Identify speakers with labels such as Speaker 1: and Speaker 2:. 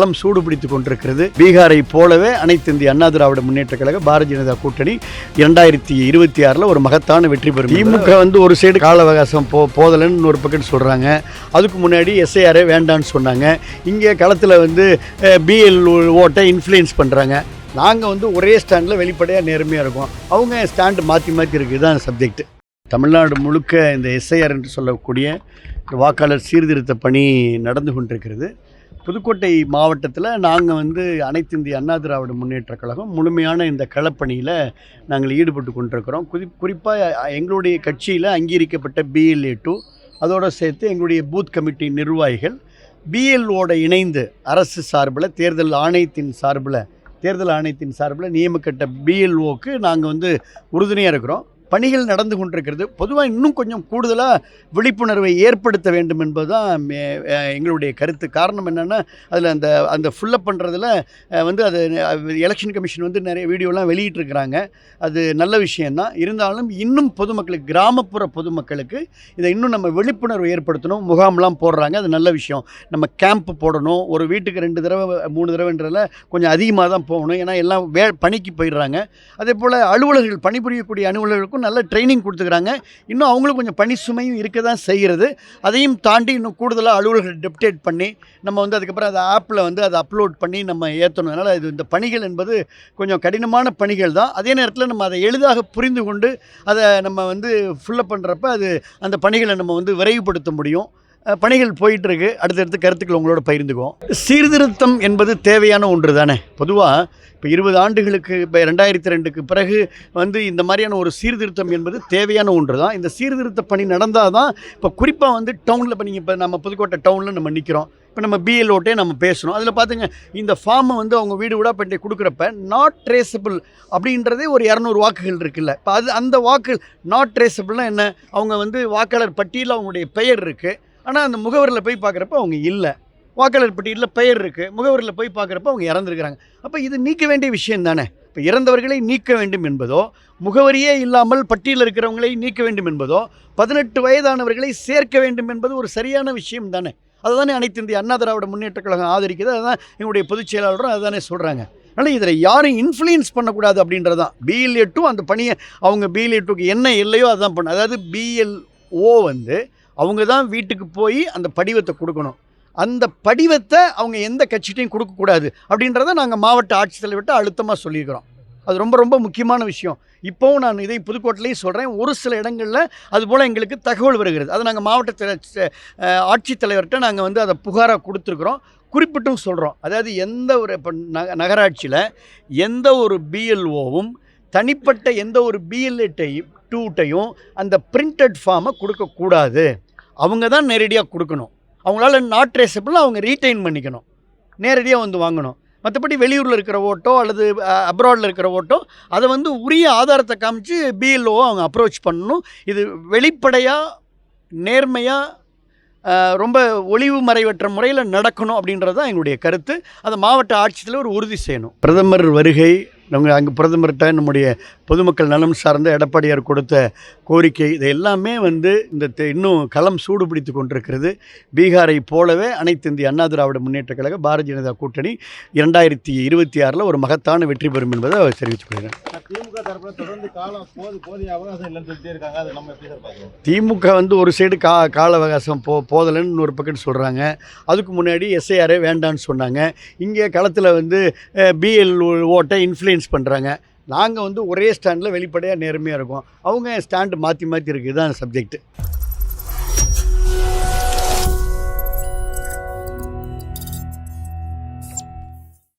Speaker 1: களம் சூடுபிடித்து கொண்டிருக்கிறது. பீகாரை போலவே அனைத்து இந்திய அண்ணா திராவிட முன்னேற்ற கழக பாரதிய ஜனதா கூட்டணி இரண்டாயிரத்தி இருபத்தி ஆறில் ஒரு மகத்தான வெற்றி பெறும். திமுக வந்து ஒரு சைடு கால அவகாசம் போ போதலன்னு ஒரு பக்கம் சொல்கிறாங்க அதுக்கு முன்னாடி எஸ்ஐஆரே வேண்டான்னு சொன்னாங்க. இங்கே களத்தில் வந்து பிஎல் ஓட்டை இன்ஃப்ளூயன்ஸ் பண்ணுறாங்க நாங்கள் வந்து ஒரே ஸ்டாண்டில் வெளிப்படையாக நேர்மையாக இருக்கோம். அவங்க ஸ்டாண்டு மாற்றி மாற்றி இருக்குது இதுதான் சப்ஜெக்ட் தமிழ்நாடு முழுக்க இந்த எஸ்ஐஆர் என்று சொல்லக்கூடிய வாக்காளர் சீர்திருத்த பணி நடந்து கொண்டிருக்கிறது. புதுக்கோட்டை மாவட்டத்தில் நாங்கள் வந்து அனைத்து இந்திய அண்ணா திராவிட முன்னேற்ற கழகம் முழுமையான இந்த களப்பணியில் நாங்கள் ஈடுபட்டு கொண்டிருக்கிறோம். குறி குறிப்பாக எங்களுடைய கட்சியில் அங்கீகரிக்கப்பட்ட பிஎல்ஏ டூ அதோடு சேர்த்து எங்களுடைய பூத் கமிட்டி நிர்வாகிகள் பிஎல்ஓட இணைந்து அரசு சார்பில் தேர்தல் ஆணையத்தின் சார்பில் தேர்தல் ஆணையத்தின் சார்பில் நியமிக்கப்பட்ட பிஎல்ஓக்கு நாங்கள் வந்து உறுதுணையாக இருக்கிறோம். பணிகள் நடந்து கொண்டிருக்கிறது. பொதுவாக இன்னும் கொஞ்சம் கூடுதலாக விழிப்புணர்வை ஏற்படுத்த வேண்டும் என்பதுதான் எங்களுடைய கருத்து. காரணம் என்னென்னா அதில் அந்த அந்த ஃபுல்லப் பண்ணுறதுல வந்து அது எலெக்ஷன் கமிஷன் வந்து நிறைய வீடியோலாம் வெளியிட்டிருக்கிறாங்க. அது நல்ல விஷயந்தான் இருந்தாலும் இன்னும் பொதுமக்களுக்கு கிராமப்புற பொதுமக்களுக்கு இதை இன்னும் நம்ம விழிப்புணர்வு ஏற்படுத்தணும். முகாம்லாம் போடுறாங்க. அது நல்ல விஷயம். நம்ம கேம்ப் போடணும். ஒரு வீட்டுக்கு ரெண்டு தடவை மூணு தடவைன்றதில் கொஞ்சம் அதிகமாக தான் போகணும். ஏன்னா எல்லாம் வே பணிக்கு போயிடுறாங்க. அதே போல் அலுவலர்கள் பணிபுரியக்கூடிய அலுவலர்களுக்கும் நல்ல ட்ரைனிங் கொடுத்துக்கிறாங்க. இன்னும் அவங்களுக்கு கொஞ்சம் பணி சுமையும் இருக்க தான் செய்கிறது. அதையும் தாண்டி இன்னும் கூடுதலாக அலுவலர்கள் டெப்டேட் பண்ணி நம்ம வந்து அதுக்கப்புறம் அதை ஆப்பில் வந்து அதை அப்லோட் பண்ணி நம்ம ஏற்றணும் அதனால் இது இந்த பணிகள் என்பது கொஞ்சம் கடினமான பணிகள் தான். அதே நேரத்தில் நம்ம அதை எளிதாக புரிந்து கொண்டு அதை நம்ம வந்து ஃபுல்லப் பண்ணுறப்ப அது அந்த பணிகளை நம்ம வந்து விரைவுபடுத்த முடியும். பணிகள் போயிட்டுருக்கு. அடுத்தடுத்து கருத்துக்கள் உங்களோட பகிர்ந்துக்குவோம். சீர்திருத்தம் என்பது தேவையான ஒன்று தானே? பொதுவாக இப்போ இருபது ஆண்டுகளுக்கு இப்போ ரெண்டாயிரத்தி ரெண்டுக்கு பிறகு வந்து இந்த மாதிரியான ஒரு சீர்திருத்தம் என்பது தேவையான ஒன்று தான். இந்த சீர்திருத்த பணி நடந்தால் தான் இப்போ குறிப்பாக வந்து டவுனில் இப்போ நீங்கள் இப்போ நம்ம புதுக்கோட்டை டவுனில் நம்ம நிற்கிறோம் இப்போ நம்ம பிஎல்ஓட்டே நம்ம பேசணும் அதில் பார்த்துங்க இந்த ஃபார்மை வந்து அவங்க வீடு விடா பண்ணி கொடுக்குறப்ப நாட் ட்ரேசபிள் அப்படின்றதே ஒரு இரநூறு வாக்குகள் இருக்குல்ல. இப்போ அது அந்த வாக்கு நாட் ட்ரேசபிள்னால் என்ன? அவங்க வந்து வாக்காளர் பட்டியலில் அவங்களுடைய பெயர் இருக்குது ஆனால் அந்த முகவரியில் போய் பார்க்குறப்ப அவங்க இல்லை. வாக்காளர் பட்டியலில் பெயர் இருக்குது முகவரியில் போய் பார்க்குறப்ப அவங்க இறந்துருக்கிறாங்க. அப்போ இது நீக்க வேண்டிய விஷயம் தானே? இப்போ இறந்தவர்களை நீக்க வேண்டும் என்பதோ முகவரியே இல்லாமல் பட்டியலில் இருக்கிறவங்களை நீக்க வேண்டும் என்பதோ பதினெட்டு வயதானவர்களை சேர்க்க வேண்டும் என்பது ஒரு சரியான விஷயம் தானே? அதுதானே அனைத்து இந்திய அண்ணா திராவிட முன்னேற்ற கழகம் ஆதரிக்குது. அதுதான் எங்களுடைய பொதுச் செயலாளரும் அதுதானே சொல்கிறாங்க அதனால் இதில் யாரும் இன்ஃப்ளூயன்ஸ் பண்ணக்கூடாது அப்படின்றது தான் பிஎல்ஏ டூ அந்த பணியை அவங்க பிஎல்ஏ டூக்கு என்ன இல்லையோ அதுதான் பண்ண அதாவது பிஎல்ஓ வந்து அவங்க தான் வீட்டுக்கு போய் அந்த படிவத்தை கொடுக்கணும். அந்த படிவத்தை அவங்க எந்த கட்சிகிட்டையும் கொடுக்கக்கூடாது அப்படின்றத நாங்கள் மாவட்ட ஆட்சித்தலைவர்கிட்ட அழுத்தமாக சொல்லியிருக்கிறோம். அது ரொம்ப ரொம்ப முக்கியமான விஷயம். இப்போவும் நான் இதை புதுக்கோட்டையிலையும் சொல்கிறேன் ஒரு சில இடங்களில் அதுபோல் எங்களுக்கு தகவல் வருகிறது. அதை நாங்கள் மாவட்ட ஆட்சித்தலைவர்கிட்ட நாங்கள் வந்து அதை புகாராக கொடுத்துருக்குறோம். குறிப்பிட்டும் சொல்கிறோம் அதாவது எந்த ஒரு இப்போ நக நகராட்சியில் எந்த ஒரு பிஎல்ஓவும் தனிப்பட்ட எந்த ஒரு பிஎல்ஏட்டையும் டூட்டையும் அந்த பிரிண்டட் ஃபார்மை கொடுக்கக்கூடாது. அவங்க தான் நேரடியாக கொடுக்கணும். அவங்களால நாட் ட்ரேசபிள் அவங்க ரீட்டைன் பண்ணிக்கணும். நேரடியாக வந்து வாங்கணும். மற்றபடி வெளியூரில் இருக்கிற ஓட்டோ அல்லது அப்ராடில் இருக்கிற ஓட்டோ அதை வந்து உரிய ஆதாரத்தை காமிச்சு பிஎல்ஓ அவங்க அப்ரோச் பண்ணணும். இது வெளிப்படையாக நேர்மையாக ரொம்ப ஒளிவு மறைவற்ற முறையில் நடக்கணும் அப்படின்றது தான் எங்களுடைய கருத்து. அதை மாவட்ட ஆட்சித்தலைவர் உறுதி செய்யணும். பிரதமர் வருகை நம்ம அங்கே பிரதமர்கிட்ட நம்முடைய பொதுமக்கள் நலம் சார்ந்த எடப்பாடியார் கொடுத்த கோரிக்கை இது எல்லாமே வந்து இந்த தெ- இன்னும் களம் சூடுபிடித்து கொண்டிருக்கிறது. பீகாரை போலவே அனைத்து இந்திய அண்ணா திராவிட முன்னேற்ற கழக பாரதிய ஜனதா கூட்டணி இரண்டாயிரத்தி இருபத்தி ஆறில் ஒரு மகத்தான வெற்றி பெறும் என்பதை தெரிவித்துக் கொள்கிறேன்
Speaker 2: திமுக தரப்புல தொடர்ந்து காலம் போது போதிய அவகாசம் இல்லைன்னு சொல்லிட்டே இருக்காங்க. அது நம்ம எப்படி சார் பார்க்கணும்?
Speaker 1: திமுக வந்து ஒரு சைடு கா கால அவகாசம் போ போதலைன்னு ஒரு பக்கம் சொல்கிறாங்க அதுக்கு முன்னாடி எஸ்ஐஆரே வேண்டான்னு சொன்னாங்க. இங்கே களத்தில் வந்து பிஎல் ஓட்டை இன்ஃப்ளூயன்ஸ் பண்ணுறாங்க நாங்கள் வந்து ஒரே ஸ்டாண்டில் வெளிப்படையாக நேர்மையாக இருக்கோம். அவங்க ஸ்டாண்டு மாற்றி மாற்றி இருக்குது தான் சப்ஜெக்ட்